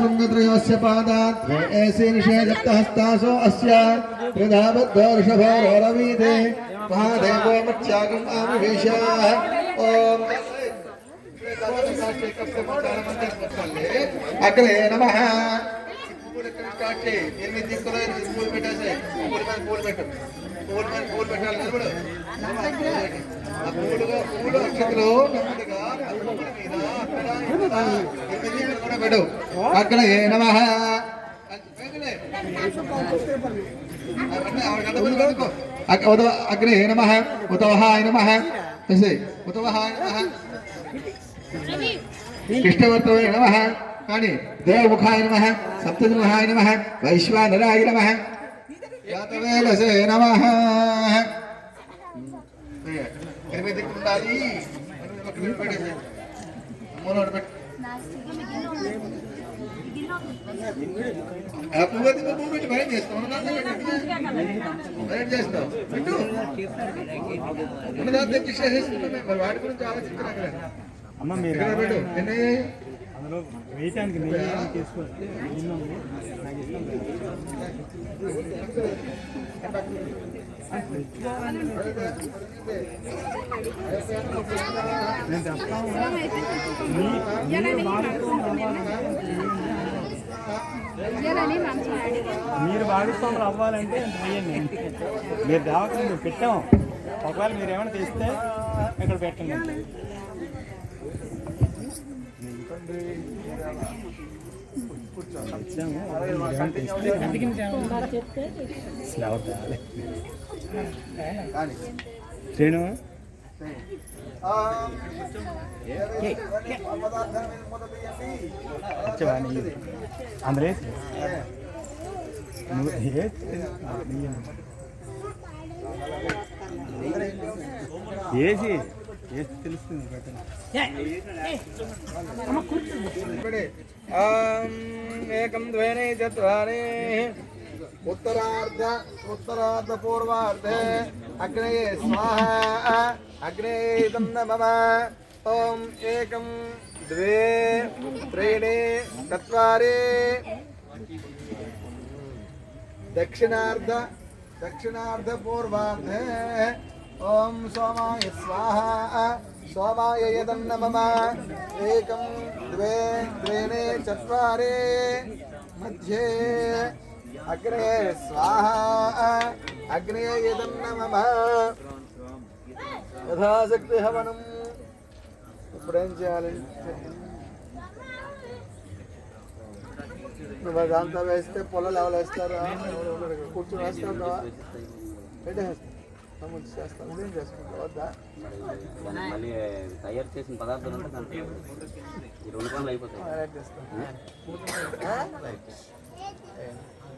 शृङ्गत्रयोस्य पादात् द्वे एसे निषेधत्तहस्तासो अस्य त्रिधाबद्धो ऋषभोरवीते महादेवो मत्स्यागम् आविवेश ॐ అక్కలే నమ ఎనిమిది దిక్కులు ఎనిమిది పూలు పెట్టేసి పూల మీద పూలు పెట్టు పూల మీద పూలు పెట్టాలి నిలబడు ఆ పూలు పూలు అక్షతలు నెమ్మదిగా ఆ పూల మీద అక్కడ ఇక్కడ ఎనిమిది దిక్కులు కూడా పెట్టు అక్కడ ఏ నమ అగ్రే నమ ఉతవహాయ నమ ఉతవహాయ నమ కృష్ణవర్తవే నమ కానీ దేవముఖాయ నమ సప్తముఖాయ నమ వైశ్వానరాయ నమ యాతవేలసే నమ ఎనిమిది దిక్కులు ఉండాలి ఎనిమిది పక్కన పెట్టేసి. మూలోడు పెట్టు. ఆ పువ్వు పెట్టి ఉన్నదాంతో పెట్టు. బయట చేస్తావు పెట్టు ఉన్నదాంతో మేము. మరి వాటి గురించి అక్కడ అమ్మ మీరు పెట్టు? అందులో వేయటానికి నెయ్యి ఉంది. నాకు ఇష్టం లేదు. మీరు భాగస్వాములు అవ్వాలంటే వేయండి మీరు దేవతలు మేము పెట్టాం. ఒకవేళ మీరు ఏమైనా తెస్తే ఇక్కడ పెట్టండి. అంతే. ఇచ్చాము. ఒకవేళ మీరు అందులో తెలుస్తుంది ఏకం ద్వేనే చత్వారే उत्तरार्ध उत्तरार्ध पूर्वार्ध। अग्ने स्वाहा, अग्ने इदं नमः ओम ॐ एकं, द्वे, त्रीणि, चत्वारि। दक्षिणार्ध दक्षिणार्ध पूर्वार्ध। ओम सोमाय स्वाहा, सोमाय यदं नमः मम एकं, द्वे, त्रीणि, चत्वारि। मध्ये అగ్నే స్వాహ అగ్నే యదన్న మమ యథాశక్తి హవనం ఇప్పుడేం చేయాలంటే నువ్వు అదంతా వేస్తే పొలాలు ఎవరు వేస్తారా? కూర్చొని వేస్తావా చేస్తాను నువ్వేం చేసుకుంటావు? వద్దా? మళ్ళీ తయారు చేసిన పదార్థాలు ఉంటే దాంట్లో ఈ రెండు పనులు అయిపోతాయి.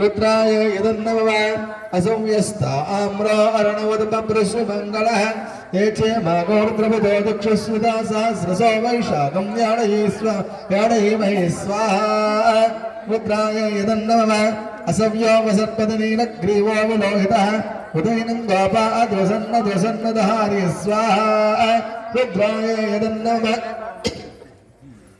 వక్త ప్రథమో దైవ్యో విషగో అహయగుచ్చ సర్వాంజంబయన్ సర్వాశ్చయాదుధాన్య స్వాహ రుద్రాయ యదన్నవ అసంవ్యస్త ఆమ్రో అరణవదపృశ్వమంగళః ఏచే మాగోర్ద్రవదో దక్షస్వదా సహస్రసో వైశాఖం యాడయీస్వ యాడయీమహి స్వాహ రుద్రాయ యదన్నవ అసవ్యో వసర్పదనీలగ్రీవో విలోహితः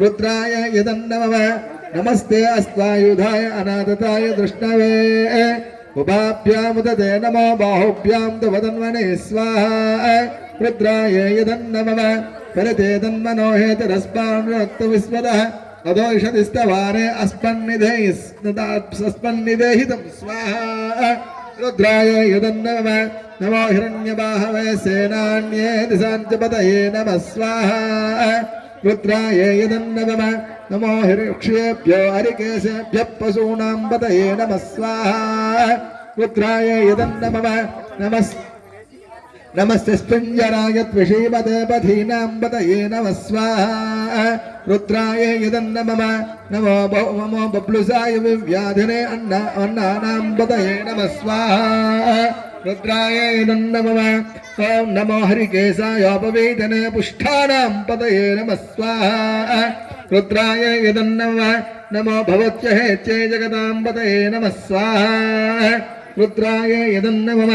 रुद्रा रुद्राय यदन्नमव। नमस्ते अस्त्वायुधाय अनादताय दृष्णवे उभाभ्यामुदते नमो बाहुभ्यां तवदन्वने स्वाहा। रुद्राय यदन्नमव। परते तन्मनोहेतरस्पाण्डक्तविस्मदः अदोषधिस्तवारे अस्पन्निधेहितं स्वाहा। रुद्राय यदन्नमव। नमो हिरण्यबाहवे सेनान्ये दिशाञ्चपतये नमः स्वाहा। रुद्राय यदन्नम नमो हिरक्षेभ्यो हरिकेशेभ्यः पशूनां पतये नमः स्वाहा रुद्राय यदन्नम नमः नमस्ते स्पञ्जराय त्विषीमते पथीनां पतये नमः स्वाहा रुद्राय यदन्नमम नमो बहु ममो बब्लुसाय विव्याधिने अन्न अन्नानां पतये नमः स्वाहा रुद्राय यदन्नमम ॐ नमो हरिकेशायोपवेदने पुष्ठानां पतये नमः। स्वाहा। रुद्राय यदन्नमम नमो। भवत्य हेच्ये जगतां पतये नमः। स्वाहा। रुद्राय यदन्नमम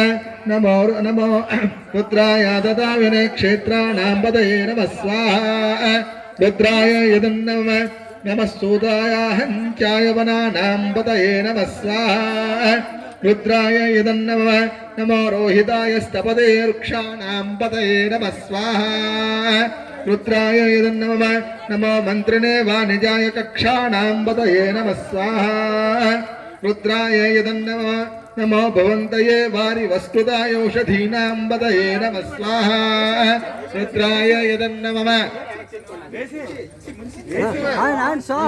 नमो। नमो रुद्राय ददाविने क्षेत्राणां पदये नमः। स्वाहा। रुद्राय यदन्नमम नमः। सूताय हञ्चाय वनानां पदये नमः। स्वाहा। రుద్రాయ ఇదన్నవ నమో రోహితాయ స్తపదే వృక్షాణాం పతయే నమ స్వాహ రుద్రాయ ఇదన్నవ నమో మంత్రినే వాణిజాయ కక్షాణాం పతయే నమ స్వాహ రుద్రాయ ఇదన్నవ నమో భవంతయే వారి వస్కృతాయోషధీనాం పతయే నమ స్వాహ రుద్రాయ ఇదన్నవ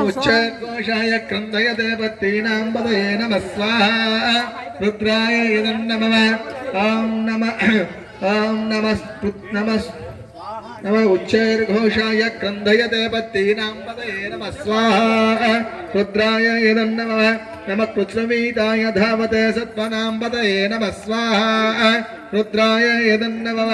उच्चकोशाय क्रंदय पत्तीनाम्बदये नमः स्वाहा रुद्राय इदं नमः ॐ नमः ॐ नमः नमः नम उच्चैर्घोषाय नमः स्वाहा रुद्राय इदं नमः धावते सत्त्वनाम्बदये नमः स्वाहा रुद्राय इदं नमः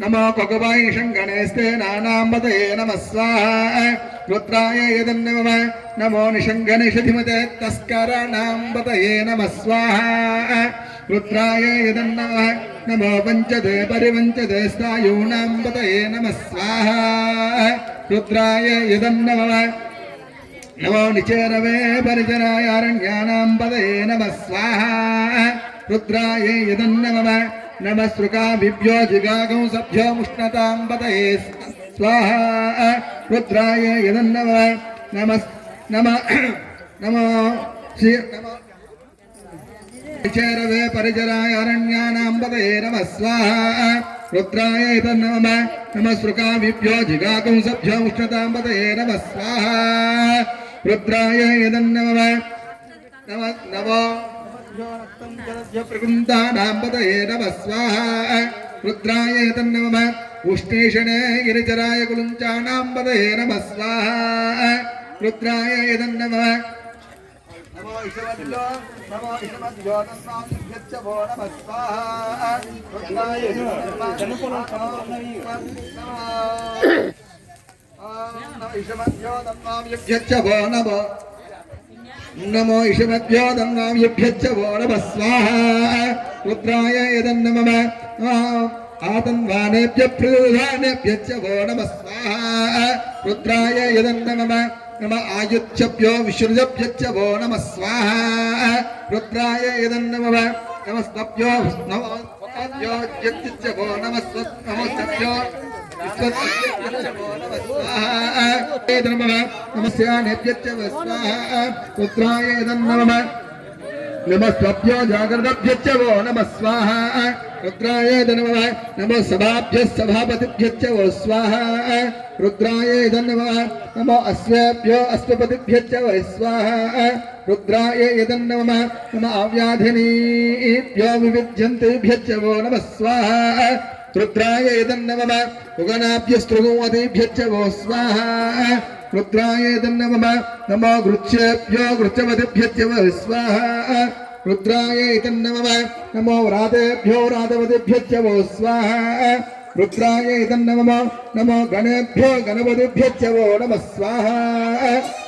नमो कगपाय निषङ्गणेस्ते नानाम्बतये नमः स्वाहा रुद्राय यदन्नमः नमो निषङ्गनिषधिमते तस्कराणाम्बतये नमः स्वाहा रुद्राय यदन्नमः नमो पञ्चदे परिवञ्चदे स्थायूणाम्बतये नमः स्वाहा रुद्राय यदन्नमः नमो निचेरवे परिजनाय अरण्यानां पदये नमः स्वाहा रुद्राय यदन्नमः नमः सृकाभिभ्यो जिगागौ सभ्यो मुष्णतां पदये स्वाहा रुद्राय यदन्नमः नमः नमः नमो श्री नमो चेरवे परिचराय अरण्यानां पदये नमः स्वाहा रुद्राय तन्नमः नमः सृकाभिभ्यो जिगाकुं सभ्यो उष्णतां पदये नमः स्वाहा रुद्राय यदन्नमः नमः नमो రుద్రాయ తన్నమ ఉష్ణేషణే గిరిచరాయ కులుంచానాంబదయే నమ స్వాహ రుద్రాయ యదన్నమ నమో ఇషవద్యో నమో ఇషవద్యో తస్మాభ్యచ్చ భో నమ స్వాహ రుద్రాయ నమో ఇషవద్యో తస్మాభ్యచ్చ భో నమ నమో ఇషమద్యో దన్నాభ్యచ్చ వోడభ స్వాహ రుద్రాయ యదన్నమ ఆతన్వానేభ్య ప్రధానేభ్యచ్చ వోడభ స్వాహ రుద్రాయ యదన్నమ నమ ఆయుచ్చభ్యో విశ్రుజభ్యచ్చ వో నమ స్వాహ రుద్రాయ యదన్నమ నమస్తభ్యో నమో నమో నమో नमस्या नम। वो नम स्वाहा नम नमो सभाभ्य सभापतिभ्यच्च वो स्वाहा रुद्राय नम नमो अस्वेभ्यो अश्वपतिभ्यच्च स्वाहा रुद्राय यदन्नम नम आव्याधिनीभ्यो विविध्यन्तेभ्यच्च वो नम स्वाहा రుద్రాయ ఇదం నమమ ఉగనాభ్యస్తృగోమతిభ్యచ్చ వో స్వాహ. రుద్రాయ ఇదం నమమ నమో గృచ్చేభ్యో గృచ్చవతిభ్యచ్చ వో స్వాహ. రుద్రాయ ఇదం నమమ నమో రాధేభ్యో రాధవతిభ్యచ్చ వో స్వాహ. రుద్రాయ ఇదం నమమ నమో గణేభ్యో గణపతిభ్యచ్చ వో నమ స్వాహ.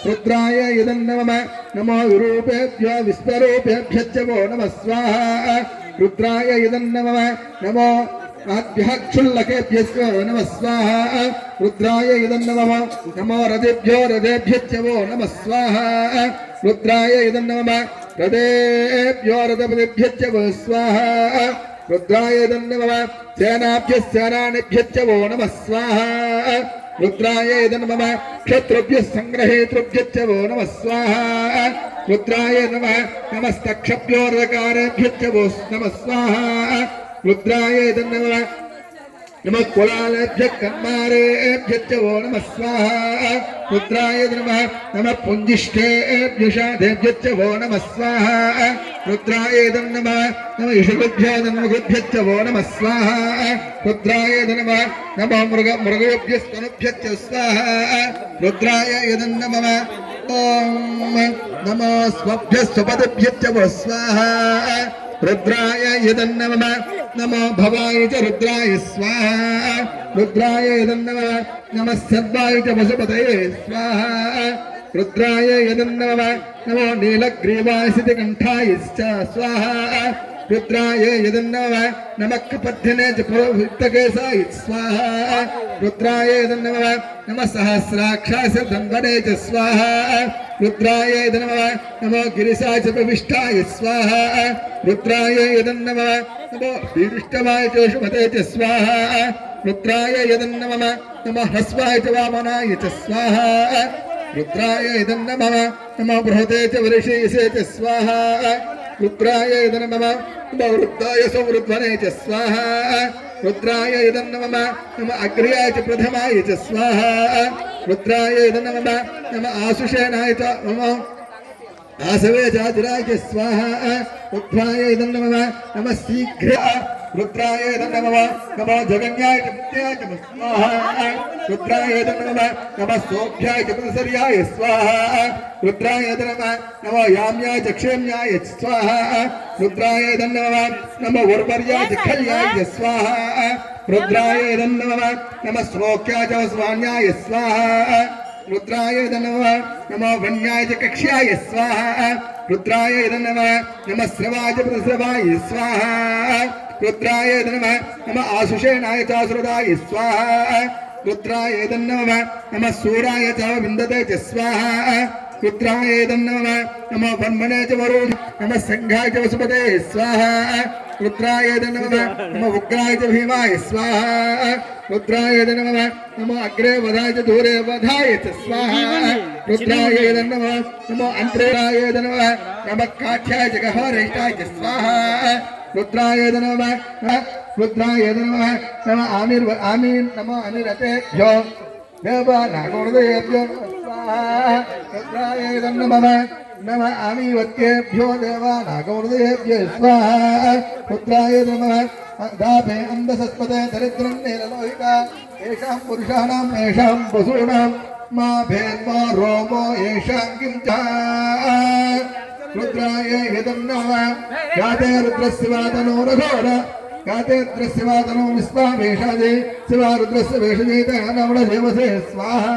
రుద్రాయ ఇదం నమమ నమో విరూపేభ్యో విశ్వరూపేభ్యచ్చ వో నమ స్వాహ. రుద్రాయ ఇదం నమమ నమో क्षुल्लकेभ्यश्च नमः स्वाहा रुद्राय इदं नमः नमो रथेभ्यो रथेभ्यश्च वो नमः स्वाहा रुद्राय इदं नमः रथेभ्यो रथपतिभ्यश्च वो स्वाहा रुद्राय इदं नमः सेनाभ्यः सेनानिभ्यश्च वो नमः स्वाहा रुद्राय इदं नमः क्षत्रुभ्यः सङ्ग्रहेतृभ्यश्च वो नमः स्वाहा रुद्राय नमः नमस्तक्षभ्योरकारेभ्यश्च वो नमः स्वाहा రుద్రాయ ధన్యవ నమ కులాలేభ్య కమ్మారేభ్యో నమ స్వాహ. రుద్రాయ నమ నమ పుంజిష్ఠేభ్యుషాదేభ్యో నమ స్వాహ. రుద్రాయ నమ నమ ఇషభ్యాదన్మృభ్యో నమ స్వాహ. రుద్రాయ నమ నమ మృగ మృగభ్యస్తనుభ్యో స్వాహ. రుద్రాయ యదన్నమ ఓం నమో స్వభ్య స్వపదభ్యో స్వాహ. రుద్రాయ యదన్నమ నమో భవాయ చ రుద్రాయ స్వాహ రుద్రాయ యదన్నమ నమ సద్వాయ చ పశుపతయే స్వాహ రుద్రాయ యదన్నమ నమో నీలగ్రీవాయ సిద్ధి కంఠాయశ్చ స్వాహ రుద్రాయ యదన్నమ నమ కపథ్యనే చ పురోహితకేశాయ స్వాహ రుద్రాయ యదన్నమ నమ సహస్రాక్షాయ ధన్వనే చ స్వాహ नमः सहस्राक्षाय च धन्वने च स्वाहा रुद्राय नमः नमो गिरिशाय च प्रविष्टाय स्वाहा रुद्राय यदन्नमः नमो वीरिष्टवाय च शुभते च स्वाहा रुद्राय यदन्नमः नमः ह्रस्वाय च वामनाय च स्वाहा रुद्राय यदन्नमः नमो बृहते च वरिषेयसे च स्वाहा रुद्राय यदन्नमः नमो वृद्धाय संवृध्वने च स्वाहा रुद्राय नमः स्वाहा रुद्राय नमः आशुषेणाय च नमः। आसवे चातुराय स्वाहा रुद्राय इदं नमः नमः शीघ्र। रुद्राय इदं नमः नमः जगन्याय च स्वाहा। रुद्राय इदं नमः नमः सोभ्याय स्वाहा। रुद्राय इदं नमः नमः याम्याय च क्षेम्याय स्वाहा। रुद्राय इदं नमः नमः उर्वर्याय च खल्याय स्वाहा। रुद्राय इदं नमः नमः श्लोक्याय च स्वान्याय स्वाहा रुद्राय नमः नमो वन्याय च कक्ष्याय स्वाहा रुद्राय नमः नमः स्रवाय च प्रस्रवाय स्वाहा रुद्राय नमः नमः आशुषेणाय चासुरदाय स्वाहा रुद्राय नमः नमः सूराय च विन्दते च स्वाहा रुद्राय नमः नमः ब्रह्मणे च वरुण नमः सङ्घाय च वसुपते स्वाहा रुद्राय नमः नमः उग्राय च भीमाय स्वाहा रुद्राय नमः नमो अग्रे वधाय च दूरे वधाय च स्वाहा रुद्राय नमः नमो अन्तराय नमः नमः काठ्याय च गहवरिष्ठाय च स्वाहा रुद्राय नमः रुद्राय नमः नमः आमिर् आमीन् नमो अनिरतेभ्यो देवानागोर्दयेभ्यो स्वाहा रुद्राय नमः नमः आमीवत्येभ्यो देवानागोर्दयेभ्यो स्वाहा रुद्राय नमः दापे अन्धसस्पते दरिद्रं नीललोहिता येषां पुरुषाणां येषां पशूनां मा भेन्मा रोमो येषां किं च रुद्राय यदं नमः याते रुद्रस्य वादनो रघोर याते रुद्रस्य वादनो विश्वावेशादे शिवा रुद्रस्य वेषजेत नवणदेवसे स्वाहा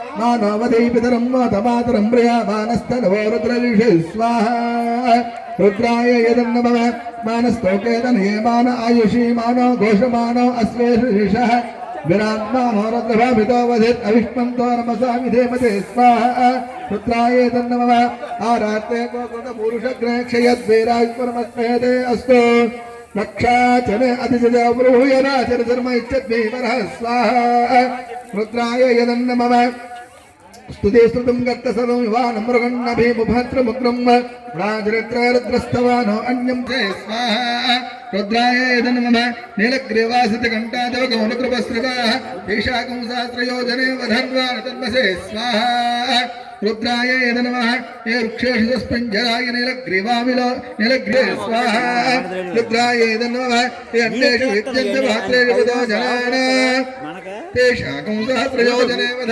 నానావదై పితరం మాతమాతరం ప్రయామానస్తనవో రుద్రవిషే స్వాహ రుద్రాయ యదన్నమ మానస్తోకేతనయమాన ఆయుషీ మానో ఘోషమానో అశ్వేష విరాత్మానోరద్రభాభితోవధిత్ అవిష్మంతో నమసా విధేమతే స్వాహ రుద్రాయే తన్నమ ఆరాత్రే గోకృతపురుషగ్రేక్షయద్వీరాజ్వరమస్మేతే అస్తు రక్షాచన అతిజజాబ్రూయరాచన ధర్మ ఇచ్చద్వీవర స్వాహ రుద్రాయ యదన్నమ స్తుదేశ్రుతం గత సదం వివాహ మృగన్న భీముభాత్ర ముగ్రం రుద్రాచరిత్రరుద్రస్తవానో అన్యం చే స్వాహ రుద్రాయేద నమ నీలగ్రీవాసిత ఘంటాదవకమనుకృపశ్రుతా ఈశాకం సహస్రయోజనే వధన్వాన తన్మసే స్వాహ రుద్రాయేద నమ ఏ వృక్షేషు సస్పంజరాయ నీలగ్రీవామిలో నీలగ్రే స్వాహ రుద్రాయేద నమ ఏ అన్యేషు విద్యంత భాత్రేషు పదో జనాన తేషాకం సహస్రయోజనే